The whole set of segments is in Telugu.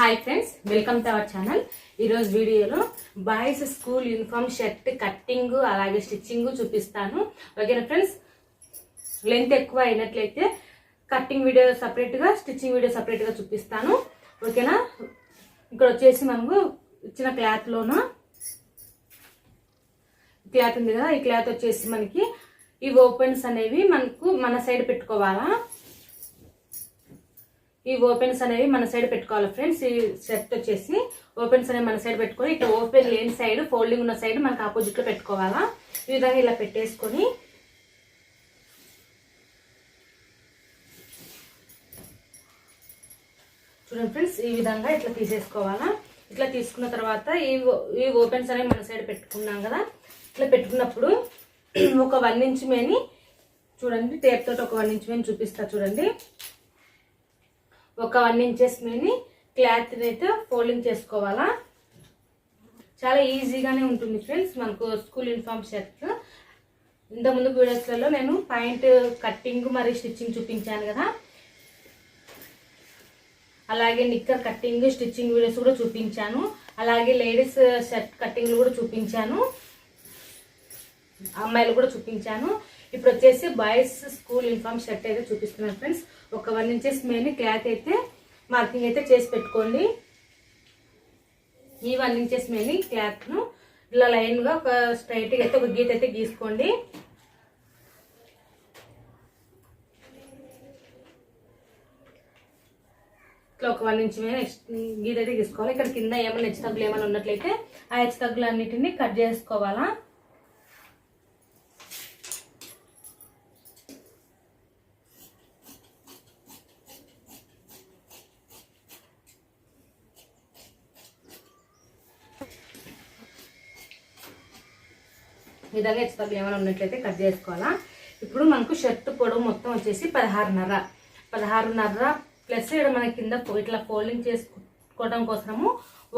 Hi friends welcome to our channel ఈరోజు వీడియోలో boys school uniform shirt cutting అలాగే స్టిచ్చింగ్ చూపిస్తాను. ఓకేనా ఫ్రెండ్స్ లెంత్ ఎక్కువ అయినట్లయితే కట్టింగ్ వీడియో సపరేట్గా స్టిచ్చింగ్ వీడియో సపరేట్గా చూపిస్తాను. ఓకేనా ఇక్కడ వచ్చేసి మనము ఇచ్చిన క్లాత్లోన క్లాత్ ఉంది కదా ఈ క్లాత్ వచ్చేసి మనకి ఈ ఓపెన్స్ అనేవి మనకు మన సైడ్ పెట్టుకోవాలా? ఈ ఓపెన్స్ అనేవి మన సైడ్ పెట్టుకోవాలి ఫ్రెండ్స్ ఈ సెట్ వచ్చేసి ఓపెన్స్ అనేవి మన సైడ్ పెట్టుకొని ఇట్లా ఓపెన్ లేని సైడ్ ఫోల్డింగ్ ఉన్న సైడ్ మనకు ఆపోజిట్లో పెట్టుకోవాలా? ఈ విధంగా ఇలా పెట్టేసుకొని చూడండి ఫ్రెండ్స్ ఈ విధంగా ఇట్లా తీసేసుకోవాలా? ఇట్లా తీసుకున్న తర్వాత ఈ ఈ ఓపెన్స్ అనేవి మన సైడ్ పెట్టుకున్నాం కదా? ఇట్లా పెట్టుకున్నప్పుడు ఒక వన్ ఇంచ్ మేని చూడండి టేప్ తోటి ఒక వన్ ఇంచ్ మేని చూపిస్తా చూడండి. ఒక వన్ ఇంచెస్ మీని క్లాత్ అయితే ఫోల్డింగ్ చేసుకోవాలా? చాలా ఈజీగానే ఉంటుంది ఫ్రెండ్స్ మనకు స్కూల్ యూనిఫామ్ షర్ట్. ఇంతకుముందు వీడియోస్లలో నేను పాయింట్ కట్టింగ్ మరియు స్టిచ్చింగ్ చూపించాను కదా. అలాగే నిక్కర్ కట్టింగ్ స్టిచ్చింగ్ వీడియోస్ కూడా చూపించాను. అలాగే లేడీస్ షర్ట్ కట్టింగ్లు కూడా చూపించాను. అమ్మాయిలు కూడా చూపించాను. ఇప్పుడు వచ్చేసి బాయ్స్ స్కూల్ యూనిఫామ్ షర్ట్ అయితే చూపిస్తున్నాను ఫ్రెండ్స్. ఒక వన్ ఇంచెస్ మేని క్లాత్ అయితే మార్కింగ్ అయితే చేసి పెట్టుకోండి. ఈ వన్ ఇంచెస్ మెయిన్ క్లాత్ను ఇలా లైన్గా ఒక స్ట్రైట్గా అయితే ఒక గీత అయితే గీసుకోండి. ఇట్లా ఒక వన్ ఇంచ్ మీద గీత అయితే తీసుకోవాలి ఇక్కడ కింద ఏమైనా హెచ్చు తగ్గులు ఏమైనా ఉన్నట్లయితే ఆ హెచ్చు తగ్గులు అన్నిటిని కట్ చేసుకోవాలా. విధంగా హెచ్చుతగ్గులు ఏమైనా ఉన్నట్లయితే కట్ చేసుకోవాలా. ఇప్పుడు మనకు షర్ట్ పొడవు మొత్తం వచ్చేసి పదహారున్నర. పదహారున్నర ప్లస్ ఇక్కడ మన కింద ఇట్లా ఫోల్డింగ్ చేసుకోవడం కోసము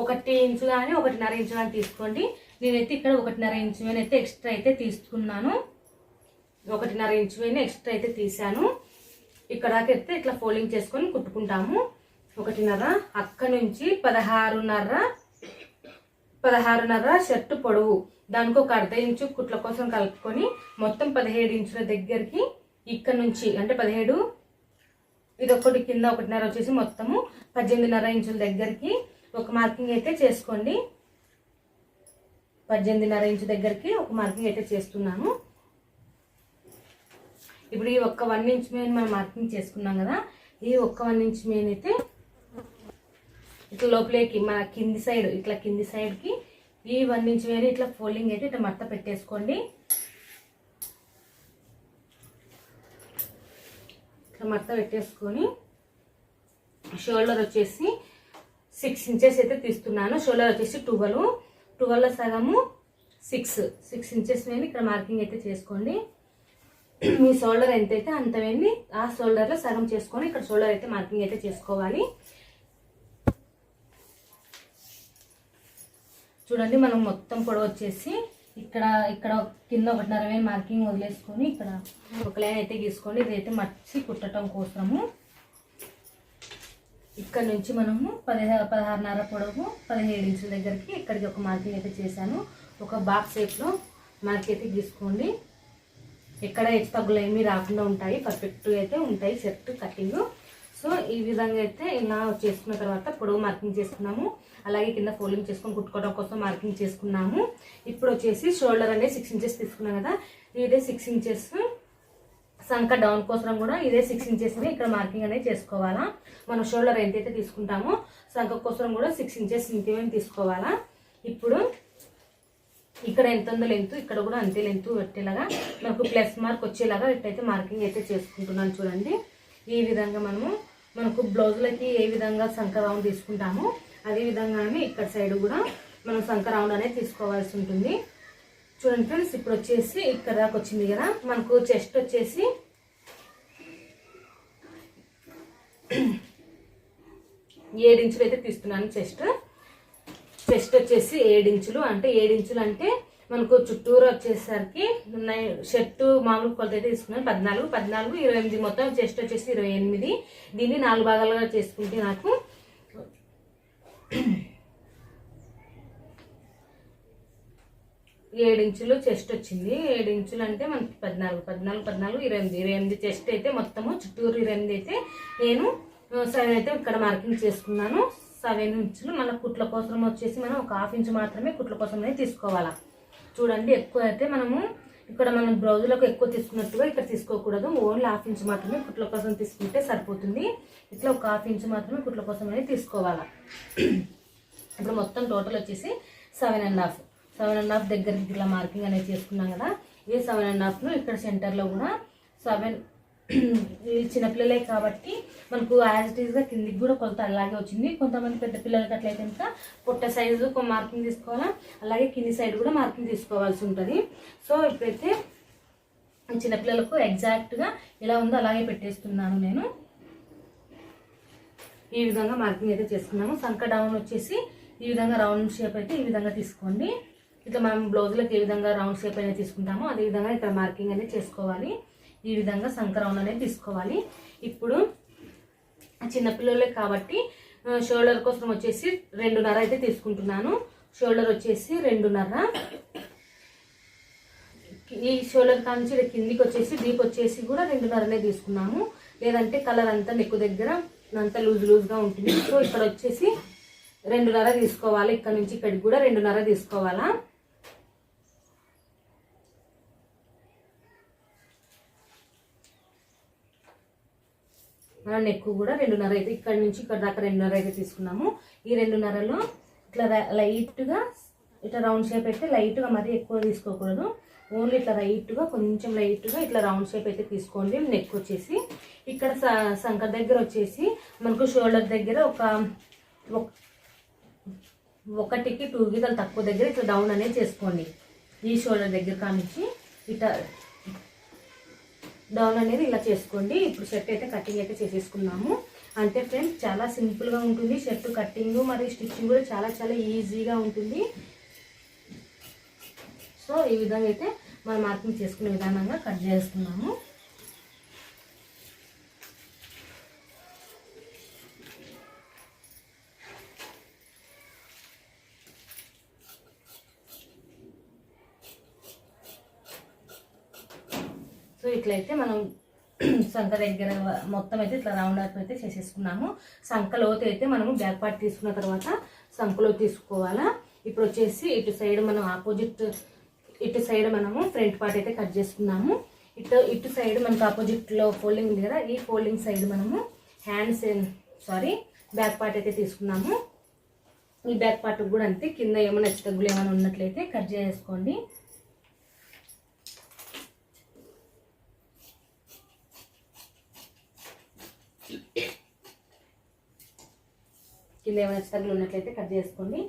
ఒకటి ఇంచు కానీ ఒకటిన్నర ఇంచు కానీ తీసుకోండి. నేనైతే ఇక్కడ ఒకటిన్నర ఇంచు అయితే ఎక్స్ట్రా అయితే తీసుకున్నాను. ఒకటిన్నర ఇంచు ఎక్స్ట్రా అయితే తీసాను ఇక్కడకైతే అయితే ఇట్లా ఫోల్డింగ్ చేసుకొని కుట్టుకుంటాము. ఒకటిన్నర అక్క నుంచి పదహారున్నర పదహారున్నర షర్ట్ పొడవు. దానికి ఒక అర్ధ ఇంచు కుట్ల కోసం కలుపుకొని మొత్తం పదిహేడు ఇంచుల దగ్గరికి ఇక్కడ నుంచి అంటే పదిహేడు ఇది ఒకటి కింద ఒకటిన్నర వచ్చేసి మొత్తము పద్దెనిమిదిన్నర ఇంచుల దగ్గరికి ఒక మార్కింగ్ అయితే చేసుకోండి. పద్దెనిమిదిన్నర ఇంచు దగ్గరికి ఒక మార్కింగ్ అయితే చేస్తున్నాను ఇప్పుడు ఈ ఒక్క వన్ ఇంచ్ మెయిన్ మనం మార్కింగ్ చేసుకున్నాం కదా ఈ ఒక్క వన్ ఇంచ్ మెయిన్ అయితే ఇట్లా లోపలికి మన కింది సైడ్ ఇట్లా కింది సైడ్కి ఈ వన్ ఇంచ్ వేరే ఇట్లా ఫోల్డింగ్ అయితే ఇట్లా మడత పెట్టేసుకోండి. ఇట్లా మత్త పెట్టేసుకొని షోల్డర్ వచ్చేసి సిక్స్ ఇంచెస్ అయితే తీస్తున్నాను. షోల్డర్ వచ్చేసి ట్వెల్వ్. ట్వెల్వ్లో సగము సిక్స్ సిక్స్ ఇంచెస్ వేని ఇక్కడ మార్కింగ్ అయితే చేసుకోండి. మీ షోల్డర్ ఎంతైతే అంత వేని ఆ షోల్డర్లో సగం చేసుకొని ఇక్కడ షోల్డర్ అయితే మార్కింగ్ అయితే చేసుకోవాలి. చూడండి మనం మొత్తం పొడవు వచ్చేసి ఇక్కడ ఇక్కడ కింద ఒకటిన్నర వేలు మార్కింగ్ వదిలేసుకొని ఇక్కడ ఒక లైన్ అయితే గీసుకోండి. ఇదైతే మర్చి కుట్టడం కోసము. ఇక్కడ నుంచి మనము పదిహేను పదహారున్నర పొడవు పదిహేడు ఇంచుల దగ్గరికి ఇక్కడికి ఒక మార్కింగ్ అయితే చేశాను. ఒక బాక్స్ షేప్లో మార్కింగ్ అయితే గీసుకోండి. ఎక్కడ హెచ్చు తగ్గులు ఏమీ రాకుండా ఉంటాయి. పర్ఫెక్ట్గా అయితే ఉంటాయి. సెట్ కటింగ్ సో ఈ విధంగా అయితే ఇలా చేసుకున్న తర్వాత పొడవు మార్కింగ్ చేసుకున్నాము. అలాగే కింద ఫోల్డింగ్ చేసుకొని కుట్టుకోవడం కోసం మార్కింగ్ చేసుకున్నాము. ఇప్పుడు వచ్చేసి షోల్డర్ అనేది సిక్స్ ఇంచెస్ తీసుకున్నాం కదా. ఇదే సిక్స్ ఇంచెస్ సంక డౌన్ కోసం కూడా ఇదే సిక్స్ ఇంచెస్ని ఇక్కడ మార్కింగ్ అనేది చేసుకోవాలా. మనం షోల్డర్ ఎంతైతే తీసుకుంటామో సంక కోసం కూడా సిక్స్ ఇంచెస్ ఇంకేమేమి తీసుకోవాలా. ఇప్పుడు ఇక్కడ ఎంత ఉందో లెంత్ ఇక్కడ కూడా అంతే లెంత్ పెట్టేలాగా మనకు ప్లస్ మార్క్ వచ్చేలాగా ఇట్టయితే మార్కింగ్ అయితే చేసుకుంటున్నాను చూడండి. ఈ విధంగా మనము మనకు బ్లౌజులకి ఏ విధంగా సంకరౌండ్ తీసుకుంటామో అదే విధంగానే ఇక్కడ సైడ్ కూడా మనం సంకరౌండ్ అనేది తీసుకోవాల్సి ఉంటుంది. చూడండి ఫ్రెండ్స్ ఇప్పుడు వచ్చేసి ఇక్కడ దాకా వచ్చింది కదా మనకు చెస్ట్ వచ్చేసి ఏడించులు అయితే తీస్తున్నాను చెస్ట్. చెస్ట్ వచ్చేసి ఏడించులు అంటే ఏడించులు అంటే మనకు చుట్టూరు వచ్చేసరికి షర్టు మామూలు కొలత అయితే తీసుకున్నాను. పద్నాలుగు పద్నాలుగు ఇరవై ఎనిమిది మొత్తం చెస్ట్ వచ్చేసి ఇరవై ఎనిమిది. దీన్ని నాలుగు భాగాలుగా చేసుకుంటే నాకు ఇంచులు చెస్ట్ వచ్చింది. ఇంచులు అంటే మనకి పద్నాలుగు పద్నాలుగు పద్నాలుగు ఇరవై ఎనిమిది. ఇరవై ఎనిమిది చెస్ట్ అయితే మొత్తము చుట్టూరు ఇరవై ఎనిమిది అయితే నేను సెవెన్ అయితే ఇక్కడ మార్కింగ్ చేసుకున్నాను. సెవెన్ ఇంచులు మన కుట్ల కోసం వచ్చేసి మనం ఒక హాఫ్ ఇంచు మాత్రమే కుట్ల కోసం తీసుకోవాలా. చూడండి ఎక్కువ అయితే మనము ఇక్కడ మనం బ్రౌజులకు ఎక్కువ తీసుకున్నట్టుగా ఇక్కడ తీసుకోకూడదు. ఓన్లీ హాఫ్ ఇంచ్ మాత్రమే కుట్ల కోసం తీసుకుంటే సరిపోతుంది. ఇట్లా ఒక హాఫ్ ఇంచ్ మాత్రమే కుట్ల కోసం అనేది తీసుకోవాలా. ఇప్పుడు మొత్తం టోటల్ వచ్చేసి seven and half. Seven and half దగ్గరికి ఇట్లా మార్కింగ్ అనేది చేసుకున్నాం కదా ఈ సెవెన్ అండ్ హాఫ్ను ఇక్కడ సెంటర్లో కూడా సెవెన్ ఇది చిన్నపిల్లలే కాబట్టి మనకు యాజ్ ఇట్ ఈస్గా కిందికి కూడా కొలత అలాగే వచ్చింది. కొంతమంది పెద్ద పిల్లలకి అట్లయితే ఇంకా పొట్ట సైజు మార్కింగ్ తీసుకోవాలా? అలాగే కింది సైడ్ కూడా మార్కింగ్ తీసుకోవాల్సి ఉంటుంది. సో ఇప్పుడైతే చిన్నపిల్లలకు ఎగ్జాక్ట్గా ఎలా ఉందో అలాగే పెట్టేస్తున్నాను నేను. ఈ విధంగా మార్కింగ్ అయితే చేసుకున్నాము. సంక డౌన్ వచ్చేసి ఈ విధంగా రౌండ్ షేప్ అయితే ఈ విధంగా తీసుకోండి. ఇట్లా మనం బ్లౌజ్లకు ఏ విధంగా రౌండ్ షేప్ అయితే తీసుకుంటామో అదే విధంగా ఇక్కడ మార్కింగ్ అనేది చేసుకోవాలి. ఈ విధంగా సంక్రమణ అనేది తీసుకోవాలి. ఇప్పుడు చిన్నపిల్లలే కాబట్టి షోల్డర్ కోసం వచ్చేసి రెండున్నర అయితే తీసుకుంటున్నాను. షోల్డర్ వచ్చేసి రెండున్నర. ఈ షోల్డర్ కాంచి కిందికి వచ్చేసి డీప్ వచ్చేసి కూడా రెండున్నరనే తీసుకున్నాము. లేదంటే కలర్ అంతా నెక్కు దగ్గర అంతా లూజ్ లూజ్గా ఉంటుంది. సో ఇక్కడ వచ్చేసి రెండున్నర తీసుకోవాలి. ఇక్కడ నుంచి ఇక్కడికి కూడా రెండున్నర తీసుకోవాలా. నెక్ కూడా రెండున్నర అయితే ఇక్కడ నుంచి ఇక్కడ దాకా రెండున్నర అయితే తీసుకున్నాము. ఈ రెండున్నరలో ఇట్లా లైట్గా ఇట్లా రౌండ్ షేప్ అయితే లైట్గా మరీ ఎక్కువ తీసుకోకూడదు. ఓన్లీ ఇట్లా లైట్గా కొంచెం లైట్గా ఇట్లా రౌండ్ షేప్ అయితే తీసుకోండి. నెక్ వచ్చేసి ఇక్కడ స- సంక దగ్గర వచ్చేసి మనకు షోల్డర్ దగ్గర ఒక ఒక- ఒకటికి టూ గీతలు తక్కువ దగ్గర ఇట్లా డౌన్ అనేది చేసుకోండి. ఈ షోల్డర్ దగ్గర కానించి ఇట్లా డౌన్ అనేది ఇలా చేసుకోండి. ఇప్పుడు షర్ట్ అయితే కటింగ్ అయితే చేసేసుకున్నాము. అంతే ఫ్రెండ్స్ చాలా సింపుల్గా ఉంటుంది. షర్ట్ కటింగ్ మరియు స్టిచ్చింగ్ కూడా చాలా చాలా ఈజీగా ఉంటుంది. సో ఈ విధంగా అయితే మనం మార్కింగ్ చేసుకునే విధానంగా కట్ చేసుకున్నాము సో ఇట్లయితే మనం సంఖ దగ్గర మొత్తం అయితే ఇట్లా రౌండ్ అప్ అయితే చేసేసుకున్నాము. సంఖ లోతు అయితే మనము బ్యాక్ పార్ట్ తీసుకున్న తర్వాత సంఖలో తీసుకోవాలా. ఇప్పుడు వచ్చేసి ఇటు సైడ్ మనం ఆపోజిట్ ఇటు సైడ్ మనము ఫ్రంట్ పార్ట్ అయితే కట్ చేసుకున్నాము. ఇటు ఇటు సైడ్ మనకు ఆపోజిట్లో ఫోల్డింగ్ ఉంది కదా ఈ ఫోల్డింగ్ సైడ్ మనము హ్యాండ్స్ సారీ బ్యాక్ పార్ట్ అయితే తీసుకున్నాము. ఈ బ్యాక్ పార్ట్ కూడా అంతే కింద ఏమైనా తగ్గులు ఏమైనా ఉన్నట్లయితే కట్ చేసుకోండి కింద ఏమైనా తగ్గులు ఉన్నట్లయితే కట్ చేసుకోండి.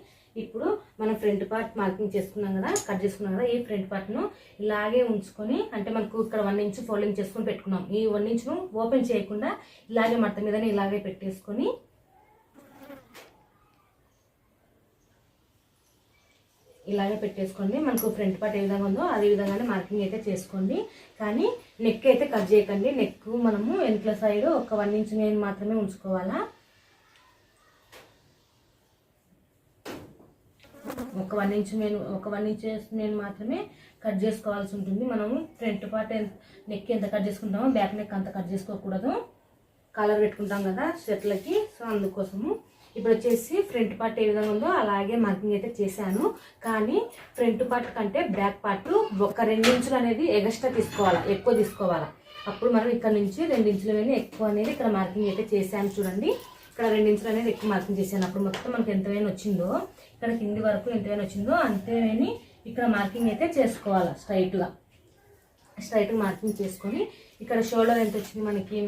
ఇప్పుడు మనం ఫ్రంట్ పార్ట్ మార్కింగ్ చేసుకున్నాం కదా కట్ చేసుకున్నాం కదా ఈ ఫ్రంట్ పార్ట్ను ఇలాగే ఉంచుకొని అంటే మనకు ఇక్కడ వన్ ఇంచ్ ఫోల్డింగ్ చేసుకొని పెట్టుకున్నాం. ఈ వన్ ఇంచ్ను ఓపెన్ చేయకుండా ఇలాగే మట్ట మీదనే ఇలాగే పెట్టేసుకొని ఇలాగే పెట్టేసుకోండి. మనకు ఫ్రంట్ పార్ట్ ఏ విధంగా ఉందో అదే విధంగానే మార్కింగ్ అయితే చేసుకోండి. కానీ నెక్ అయితే కట్ చేయకండి. నెక్ మనము వెనుకల సైడ్ ఒక వన్ ఇంచ్ నేను మాత్రమే ఉంచుకోవాలా? ఒక వన్ ఇంచ్ నేను ఒక వన్ ఇంచ్ నేను మాత్రమే కట్ చేసుకోవాల్సి ఉంటుంది. మనము ఫ్రంట్ పార్ట్ నెక్ ఎంత కట్ చేసుకుంటామో బ్యాక్ నెక్ అంత కట్ చేసుకోకూడదు. కలర్ పెట్టుకుంటాం కదా షర్ట్లకి. సో అందుకోసము ఇప్పుడు వచ్చేసి ఫ్రంట్ పార్ట్ ఏ విధంగా ఉందో అలాగే మార్కింగ్ అయితే చేశాను. కానీ ఫ్రంట్ పార్ట్ కంటే బ్యాక్ పార్ట్ ఒక రెండు ఇంచులు అనేది ఎగస్ట్రా తీసుకోవాలా ఎక్కువ తీసుకోవాలా. అప్పుడు మనం ఇక్కడ నుంచి రెండు ఇంచులు అనేది ఎక్కువ అనేది ఇక్కడ మార్కింగ్ అయితే చేశాను చూడండి. ఇక్కడ రెండించులు అనేది ఎక్కువ మార్కింగ్ చేశాను. అప్పుడు మొత్తం మనకి ఎంతమైనా వచ్చిందో ఇక్కడ కింది వరకు ఎంత వచ్చిందో అంతేని ఇక్కడ మార్కింగ్ అయితే చేసుకోవాలి స్ట్రైట్గా స్ట్రైట్ మార్కింగ్ చేసుకొని ఇక్కడ షోల్డర్ ఎంత వచ్చింది మనకి?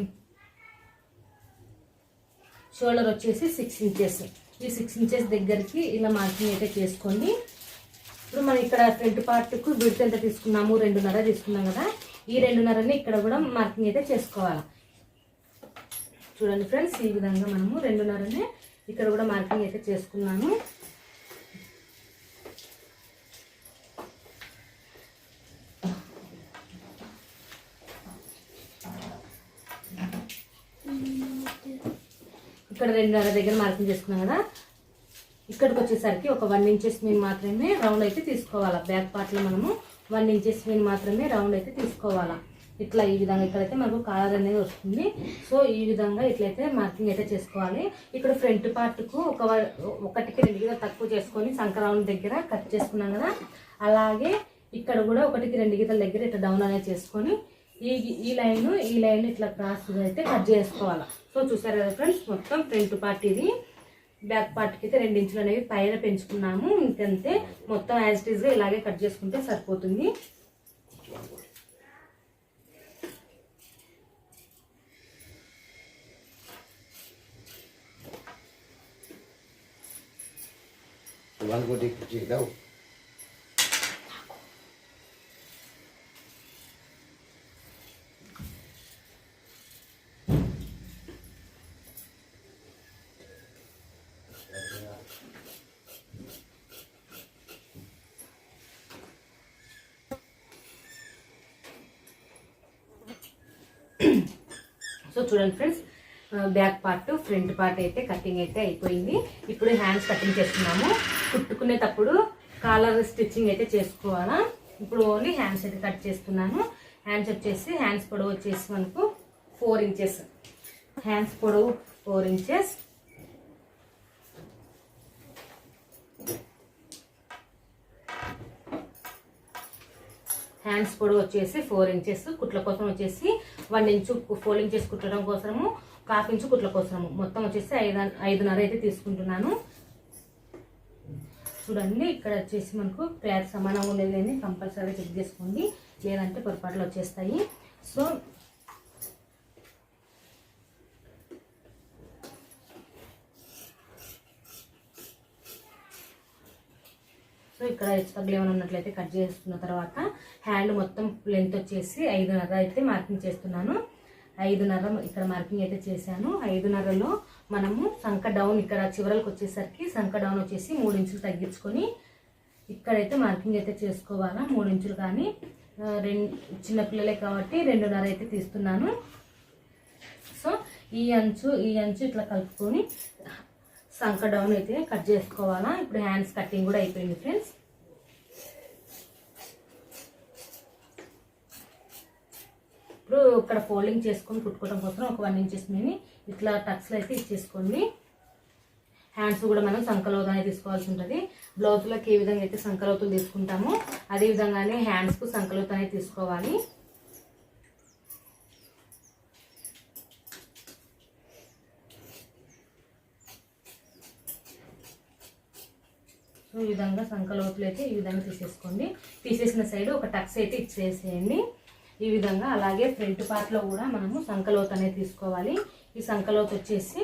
షోల్డర్ వచ్చేసి సిక్స్ ఇంచెస్ ఈ సిక్స్ ఇంచెస్ దగ్గరికి ఇలా మార్కింగ్ అయితే చేసుకోండి. ఇప్పుడు మనం ఇక్కడ ఫ్రంట్ పార్ట్కు విడత ఎంత తీసుకున్నాము? రెండున్నర తీసుకున్నాం కదా. ఈ రెండున్నరని ఇక్కడ కూడా మార్కింగ్ అయితే చేసుకోవాలి. చూడండి ఫ్రెండ్స్ ఈ విధంగా మనము రెండున్నరనే ఇక్కడ కూడా మార్కింగ్ అయితే చేసుకున్నాము. ఇక్కడ రెండున్నర దగ్గర మార్కింగ్ చేసుకున్నాం కదా. ఇక్కడికి వచ్చేసరికి ఒక వన్ ఇంచెస్ మీన్ మాత్రమే రౌండ్ అయితే తీసుకోవాలా. బ్యాక్ పార్ట్లో మనము వన్ ఇంచెస్ మీన్ మాత్రమే రౌండ్ అయితే తీసుకోవాలా. ఇట్లా ఈ విధంగా ఇక్కడైతే మనకు కాలర్ అనేది వస్తుంది. సో ఈ విధంగా ఇట్లయితే మార్కింగ్ అయితే చేసుకోవాలి. ఇక్కడ ఫ్రంట్ పార్ట్కు ఒక వ- ఒకటికి రెండు తక్కువ చేసుకొని సంక్రాంతి దగ్గర కట్ చేసుకున్నాం కదా. అలాగే ఇక్కడ కూడా ఒకటికి రెండు గీతల దగ్గర ఇట్లా డౌన్ అనేది చేసుకొని ఈ ఈ లైన్ ఈ లైన్ ఇట్లా క్రాస్ అయితే కట్ చేసుకోవాలి. సో చూసారు కదా ఫ్రెండ్స్ మొత్తం ఫ్రంట్ పార్ట్ ఇది. బ్యాక్ పార్ట్కి అయితే రెండు ఇంచులు అనేవి పైన పెంచుకున్నాము. ఇంకంతే. మొత్తం యాజ్ ఇట్ ఈస్గా ఇలాగే కట్ చేసుకుంటే సరిపోతుంది. One go take the so చూడండి friends back part front part అయితే కటింగ్ అయితే అయిపోయింది. ఇప్పుడు హ్యాండ్స్ కటింగ్ చేస్తున్నాము. కుట్టుకునేటప్పుడు కాలర్ స్టిచ్చింగ్ అయితే చేసుకోవాలా. ఇప్పుడు ఓన్లీ హ్యాండ్స్ అయితే కట్ చేస్తున్నాను. హ్యాండ్స్ వచ్చేసి హ్యాండ్స్ పొడవు వచ్చేసి మనకు ఫోర్ ఇంచెస్ హ్యాండ్స్ పొడవు ఫోర్ ఇంచెస్ హ్యాండ్స్ పొడవు వచ్చేసి ఫోర్ ఇంచెస్ కుట్ల కోసం వచ్చేసి వన్ ఇంచు ఫోర్ ఇంచెస్ కుట్టడం కోసము హాఫ్ ఇంచు కుట్ల కోసము మొత్తం వచ్చేసి ఐదు ఐదున్నర అయితే తీసుకుంటున్నాను. చూడండి ఇక్కడ వచ్చేసి మనకు క్లాత్ సమానంగా ఉండేది లేని కంపల్సరీ చెక్ చేసుకోండి. లేదంటే పొరపాట్లు వచ్చేస్తాయి. సో సో ఇక్కడ ఎక్స్ట్రా ఏమైనా ఉన్నట్లయితే కట్ చేసుకున్న తర్వాత హ్యాండ్ మొత్తం లెంత్ వచ్చేసి ఐదున్నర అయితే మార్కింగ్ చేస్తున్నాను. ఐదున్నర ఇక్కడ మార్కింగ్ అయితే చేశాను. ఐదున్నరలో మనము సంక డౌన్ ఇక్కడ చివరలకు వచ్చేసరికి సంక డౌన్ వచ్చేసి మూడు ఇంచులు తగ్గించుకొని ఇక్కడైతే మార్కింగ్ అయితే చేసుకోవాలా? మూడు ఇంచులు కానీ రెండు చిన్నపిల్లలే కాబట్టి రెండున్నర అయితే తీస్తున్నాను. సో ఈ అంచు ఈ అంచు ఇట్లా కలుపుకొని సంక డౌన్ అయితే కట్ చేసుకోవాలా? ఇప్పుడు హ్యాండ్స్ కటింగ్ కూడా అయిపోయింది ఫ్రెండ్స్ ఇప్పుడు ఇక్కడ ఫోల్డింగ్ చేసుకొని కుట్టుకోవడం కోసం ఒక వన్ ఇంచెస్ మీద ఇట్లా టక్స్లో అయితే ఇచ్చేసుకోండి. హ్యాండ్స్ కూడా మనం సంకలోగానే తీసుకోవాల్సి ఉంటుంది. బ్లౌజ్లకు ఏ విధంగా అయితే సంకలోతులు తీసుకుంటామో అదే విధంగానే హ్యాండ్స్కు సంకలోతనే తీసుకోవాలి. సో ఈ విధంగా సంకలోతులు అయితే ఈ విధంగా తీసేసుకోండి. తీసేసిన సైడ్ ఒక టక్స్ అయితే ఇచ్చేసేయండి. ఈ విధంగా అలాగే ఫ్రంట్ పార్ట్లో కూడా మనము సంకలోతు అనేది తీసుకోవాలి. ఈ సంకలోతు వచ్చేసి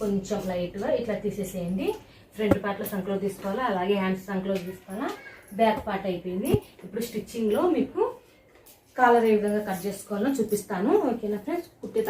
కొంచెం లైట్గా ఇట్లా తీసేసేయండి. ఫ్రంట్ పార్ట్లో సంకలో తీసుకోవాలా? అలాగే హ్యాండ్స్ సంకలో తీసుకోవాలా? బ్యాక్ పార్ట్ అయిపోయింది. ఇప్పుడు స్టిచ్చింగ్లో మీకు కాలర్ ఏ విధంగా కట్ చేసుకోవాలో చూపిస్తాను. ఓకేనా ఫ్రెండ్స్ కుట్టే